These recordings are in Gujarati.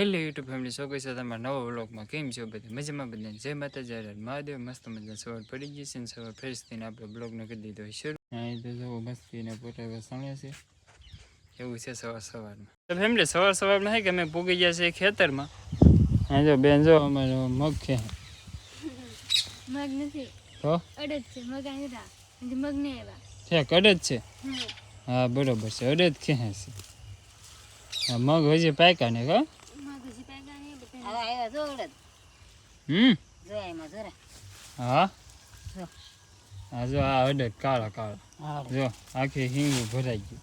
હેલો યુટ્યુબ ફેમિલી સો કઈ છે તમારા નવા વ્લોગમાં કેમ છો બધા મજામાં બધા જય માતા જય મહાદેવ મસ્ત મજા સવાર પડી ગઈ છે ને સવાર ફ્રેશ થઈને આપણે બ્લોગને કરી દીધો હોય શરૂ અહીં તો જો મસ્તીને પોતા સણે છે એવું છે સવાર સવારમાં તો ફેમિલી સવાર સવારમાં હે કે અમે પૂગી ગયા છે ખેતરમાં હા જો બેન જો અમારે મગ છે મગ નથી તો અડદ છે મગ આવ્યા મગ નહીં આવ્યા છે કડે છે. હા બરોબર છે અડદ ક્યાં છે મગ હજી પાક્યા ને કા મગ હજી પાક્યા નહીં બધા જો. ઓળદ હમ? જો એમાં જો હા? જો. હા જો આ અડદ કાળા કાળા. જો આખી હિંગું ભરાઈ ગયું.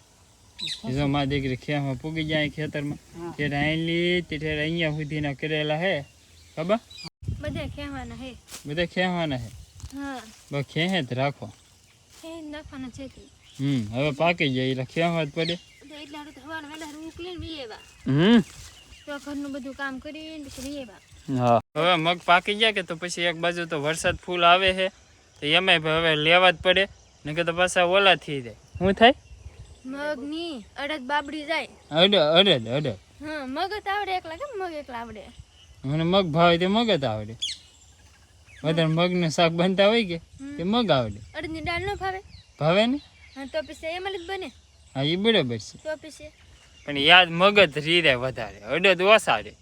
જો મારી દીકરી ખેમાં પૂગી જાય ખેતરમાં. હા. ત્યારે તે અહીંયા સુધીના કરેલા હે. ખબર? બધા ખેવાના હે. બધા ખેવાના હે. હા. બસ ખેહે જ રાખો. છે હમ હવે પાકી જાય એટલે ખેવા જ પડે. બધા એટલા હારું તો હવારના વહેલા ઉકલીને વી હમ? તો ઘરનું બધું કામ કરીને પછી વી આવ્યા હા. હવે મગ પાકી ગયા કે તો પછી એક બાજુ તો વરસાદ ફૂલ આવે છે તો એમાંય હવે લેવા જ પડે ને કે તો પાછા ઓલા થઈ જાય. શું થાય? મગની અડદ બાબડી જાય. અડદ અડદ અડદ. હા મગ જ આવડે એકલા કેમ મગ એકલા આવડે? મને મગ ભાવે તે મગ જ આવડે. વધારે મગનું શાક બનતા હોય કે તે મગ આવડે. અડદની દાળ ન ભાવે? ભાવે ને? હા તો પછી એમ જ બને. હા એ બરાબર છે. તો પછી? પણ યાદ મગજ રીરે વધારે અડદ ઓછા રે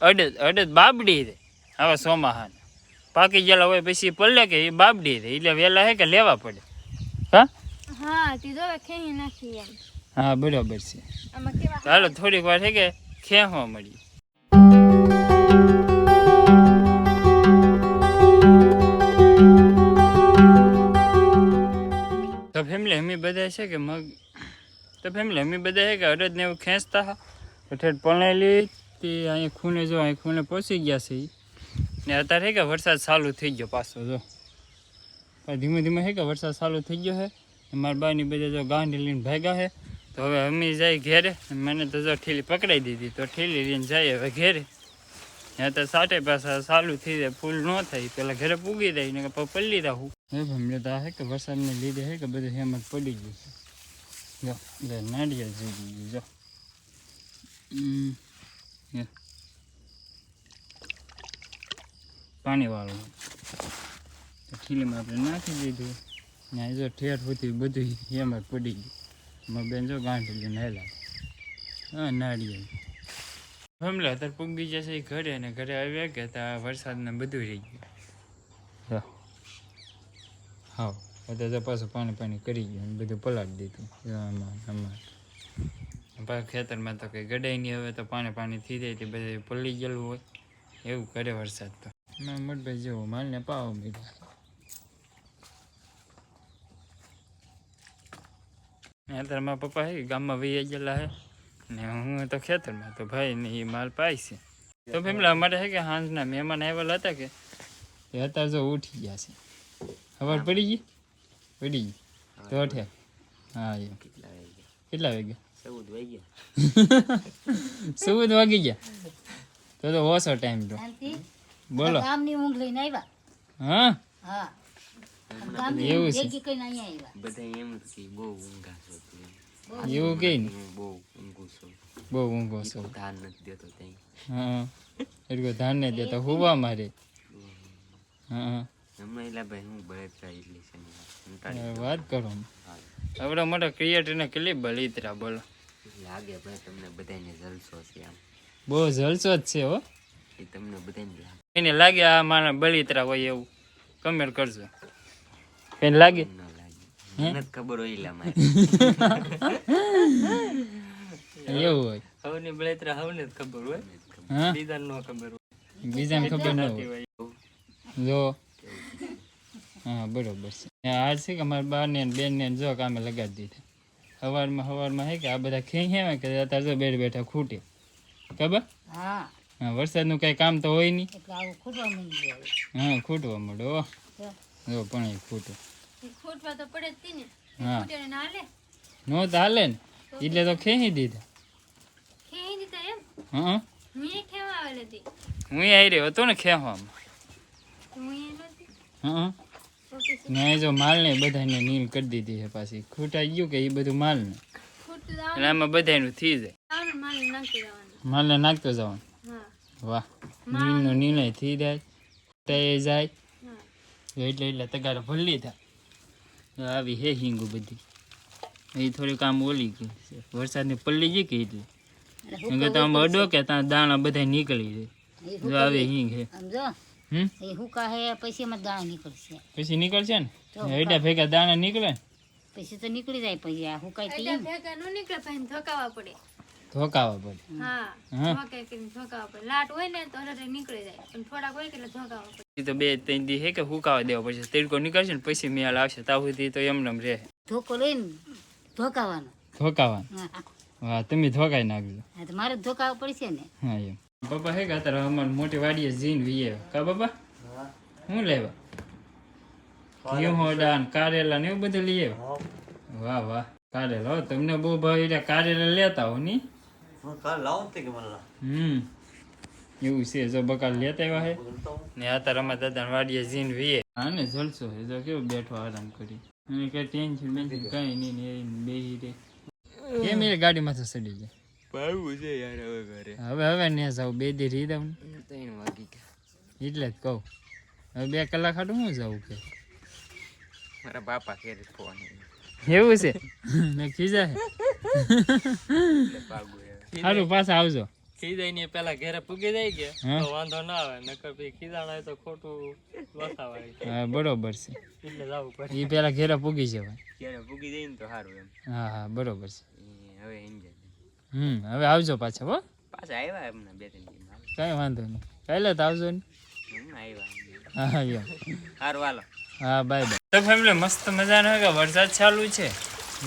અડદ અડદ બાબડી રે હવે સોમાહાન પાકી ગયેલા હોય પછી પલ્લે કે એ બાબડી રે એટલે વહેલા હે કે લેવા પડે. હા? હા તે જો હવે ખેહી નાખી એમ. હા બરાબર છે. આમાં કેવા ચાલો થોડીક વાર છે કે ખેંચવા મળી. તો ફેમિલી અમે બધા છે કે મગ? તો ફેમિલી અમે બધા છે કે અડદ ને એવું ખેંચતા હા? તો ઠેઠ પણેલી તે અહીંયા ખૂણે જો અહીં ખૂણે પહોંચી ગયા છે ઈ. ને અત્યારે છે કે વરસાદ ચાલુ થઈ ગયો પાછો જો. પણ ધીમે ધીમે છે કે વરસાદ ચાલુ થઈ ગયો છે ને મારા બાની બધા જો ગાંઠી લઈને ભાગ્યા છે તો હવે અમે જાય ઘેરે. મને તો જો ઠેલી પકડાઈ દીધી. તો ઠેલી લઈને જાય હવે ઘેરે. ત્યાં તો સાટે પાછા ચાલુ થઈ જાય. ફૂલ ન થાય. પેલા ઘરે પૂગી જાય. ને પછી પલ્લી રહું હવે હમણાં તો આ છે કે વરસાદને લીધે છે કે બધું હેમત પડી ગયું છે. જો જો નાળિયેર જોઈ ગયું જો. હમ, જો. પાણીવાળું તો ઠીલીમાં આપણે નાખી દીધું. ત્યાં જો ઠેર હોતી બધું હેમત પડી ગયું. મારા બેન જો ગાંઠ લઈને હેલા હા નાળિયેર. હમલા અત્યારે પૂગી જશે ઘરે અને ઘરે આવ્યા કે ત્યાં વરસાદને બધું રહી ગયું. હા. અત્યારે પાછું પાણી પાણી કરી ગયું બધું પલાળી દીધું. આમાં આમાં. ખેતરમાં તો કંઈ ગડાય નહીં હવે તો પાણી પાણી થઈ જાય તે બધા પલળી ગયેલું હોય. એવું કરે વરસાદ તો. ના મોટભાઈ જેવો માલને પાવો મીઠા અત્યારે મારા પપ્પા હે ગામમાં વહી ગયેલા હે. ને હું તો ખેતરમાં તો ભાઈ ને એ માલ પાય છે. તો ફેમિલી અમારે હે કે હાંજના મહેમાન આવેલા હતા કે? એ અત્યારે જો ઉઠી ગયા છે. ખબર પડી ગઈ? પડી ગઈ. તો અઠે હા એમ કેટલા વાગ્યા? ચૌદ વાગી ગયા? તો તો ઓછો ટાઈમ તો. બોલો. ગામની ઊંઘ લઈને આવ્યા? હા? હા. એવું છે. ભેગી કરીને અહીંયા આવ્યા. બધા એમ કે બહુ ઊંઘા છો એવું કઈ ને? હું બહુ ઊંઘું છું. બહુ ઊંઘો છો. ધાન નથી દેતો ત્યાં હા. એટલું ધ્યાન નથી દેતા. હુવા મારે હા હમણાં એલા ભાઈ હું. બળતરા એટલી છે વાત કરો. આવડો મોટો ક્રિએટરને કેટલી બલિતરા બોલો. લાગે ભાઈ તમને બધાને જલસો છે આમ. બહુ જલસો જ છે હો. એ તમને બધાને લાગે. એને લાગે આ મારા બલિતરા હોય એવું. કમેન્ટ કરજો. એને લાગે. ન લાગે. મને જ ખબર હોય એલા મારે. એવું હોય. હવની બળતરા હવને જ ખબર હોય. બીજાને ન ખબર હોય. બીજાને ખબર ન હોય. જો. હા બરોબર છે. આ છે કે અમારા બેન ને જો કામે લગાડી દીધા. સવારમાં સવારમાં હે કે આ બધા ખેંચ્યા કે અત્યારે જો બેઠ બેઠા ખૂટે. ખબર? હા. હા વરસાદનું કાંઈ કામ તો હોય નહીં. હા ખૂટવા મળ્યો જો. પણ એ ખૂટે. ખૂટવા તો પડે જ ને. હા. ને તો હાલે ને. એટલે તો ખેંચી દીધા. ખેહી દીધા એમ? હા હું. એ ખેવા આવેલી હતી. હું આવી રહ્યો હતો ને ખેવામાં હું હા. ને જો જો માલને બધાને નીલ કરી દીધી છે પાછી. ખૂટાઈ ગયું કે એ બધું માલને? એટલે આમાં બધાનું થઈ જાય. માલ ને માલને નાખતો જવાનું? વાહ. નીલનો નિર્ણય થઈ જાય તે જાય. એટલે એટલે તગાર ભલ્લી થાય. આવી હે હિંગુ બધી. એ થોડીક આમ ઓલી ગઈ. છે વરસાદની પલ્લી ગઈ કે એટલે? તો આમ અડો કે ત્યાં દાણા બધા નીકળી જાય. જો આવે હિંગ હે. સમજો એ હુકા હે પછી એમાં દાણા નીકળશે. પછી નીકળશે ને? એડા ભેગા દાણા નીકળે? પછી તો નીકળી જાય પછી આ એમ. ભેગા નો નીકળે પછી ધોકાવા પડે. ધોકાવા પડે. હા હા. ધોકાઈ કરીને ધોકાવા પડે. લાટ હોય ને તો હરરે નીકળી જાય. પણ થોડાક હોય એટલે ધોકાવા પડે. તો બે ત્રણ દી હે કે હુકાવા દેવા પછી તડકો નીકળશે ને પછી મેળ આવશે. ત્યાં સુધી તો એમનેમ રહે. ધોકો લઈને ધોકાવાનો. ધોકાવા હા. તમે ધોકાઈ નાખજો હા તો મારે ધોકાવા પડશે ને? હા એમ. બાપા હે અત્યારે અમારે મોટી વાડીએ જીન વીએ. કા બાપા હું. લેવા? ઘી હોડા ને કારેલા ને એવું બધું લઈએ વાહ વાહ. કારેલા. હો તમને બહુ ભાવ એટલે કારેલા લેતા હો ની? હમ. એવું છે જો બકાલ લેતા આવ્યા હે. ને અત્યારે અમારા દાદા વાડીએ જીન વીએ. હા ને જલસો છે જો કેવું બેઠો આરામ કરી. અને કઈ ટેન્શન બેન્શન કઈ નહીં ને બેહી રે કેમ એ ગાડીમાં તો સડી જાય? પાવું છે યાર હવે ઘરે. હવે હવે ને જાવ બે દી રહી દઉં ત્રણ વાગી ગયા. એટલે જ કહું. હવે બે કલાક હાટું શું જાઉં કે? મારા બાપા ઘેર ફોન એવું છે? ને ખીજા છે. સારું પાછા આવજો. ખીજાઈ ને પેલા ઘરે પૂગી જાય કે? હા. તો વાંધો ના આવે નકર પછી ખીજાણા હોય તો ખોટું વસાવાય હા બરોબર છે. એટલે જવું પડે. એ પેલા ઘેરે પૂગી જવાય. ઘેરે પૂગી જાય ને તો સારું એમ. હા હા બરોબર છે. હવે એન્જોય હમ હવે આવજો પાછા હો. પાછા આવ્યા એમને બે ત્રણ દી કઈ વાંધો નહીં. કાલે તો આવજો ને. આવ્યા હા એમ સારું હાલો. હા બાય બાય. તો ફેમિલી મસ્ત મજાનો કે વરસાદ ચાલુ છે?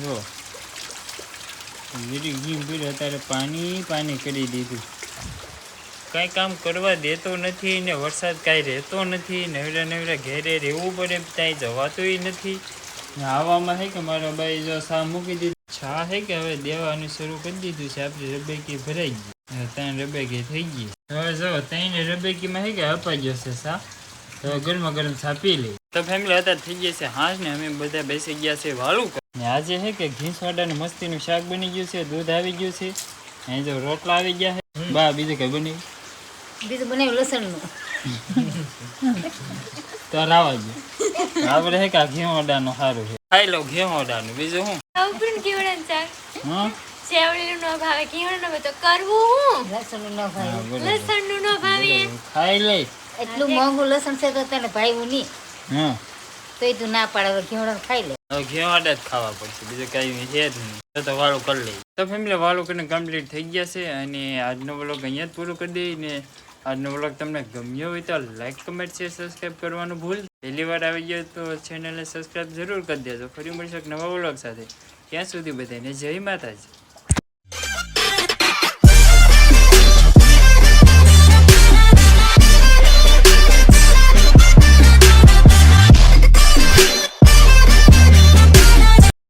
જો. વીડી ગીમ પીડ્યું અત્યારે પાણી પાણી કરી દીધું. કાંઈ કામ કરવા દેતો નથી ને વરસાદ કાંઈ રહેતો નથી નવરા નવરા ઘેરે રહેવું પડે ત્યાં જવાતુંય નથી. આવવામાં આવામાં હે કે મારા ભાઈ જો સા મૂકી દીધું. છા હે કે હવે દેવાનું શરૂ કરી દીધું છે. આપણી રબેકી ભરાઈ ગઈ. હવે ત્રણ રબેકી થઈ ગઈ. હવે જો ત્રણ રબેકીમાં હે કે અપાઈ ગયો છે સા તો ગરમા ગરમ ચા પી લઈ તો ફેમિલી અત્યારે થઈ ગયા છે હાંસ ને અમે બધા બેસી ગયા છે વાળું કરવા. ને આજે હે કે ઘી સોડાનું મસ્તીનું શાક બની ગયું છે. દૂધ આવી ગયું છે. અહીં જો રોટલા આવી ગયા છે બા બીજું કઈ બની બીજું બનાવ્યું લસણનું. તો રાવા ગયું આપણે હે કે આ ઘી સોડાનું સારું છે. ખાઈ લો ઘી સોડાનું બીજું શું? ઉપરીને કેવડન શાક હા? શેવડીનું ન ભાવે કીવડું ન તો કરવું હું? લસણનું ન ભાવે. લસણનું ન ભાવે? ખાઈ લે. એટલું મોંઘું લસણ છે તો તને ભાઈવું નહીં. હા. એ તું ના પાડે હવે ખાઈ લે. હવે જ ખાવા પડશે બીજું કઈ છે જ નહીં. તો તો વાળું કરી લઈએ. તો ફેમિલી વાળું કરીને કમ્પ્લીટ થઈ ગયા છે અને આજનો બ્લોગ અહીંયા જ પૂરો કરી દઈએ ને આજનો વ્લોગ તમને ગમ્યો હોય તો લાઈક કમેન્ટ શેર સબસ્ક્રાઈબ કરવાનું ભૂલ. પહેલી વાર આવી ગયો તો ચેનલને સબસ્ક્રાઈબ જરૂર કરી દેજો. ફરી મળીશું એક નવા વ્લોગ સાથે. ત્યાં સુધી બધાને જય માતાજી.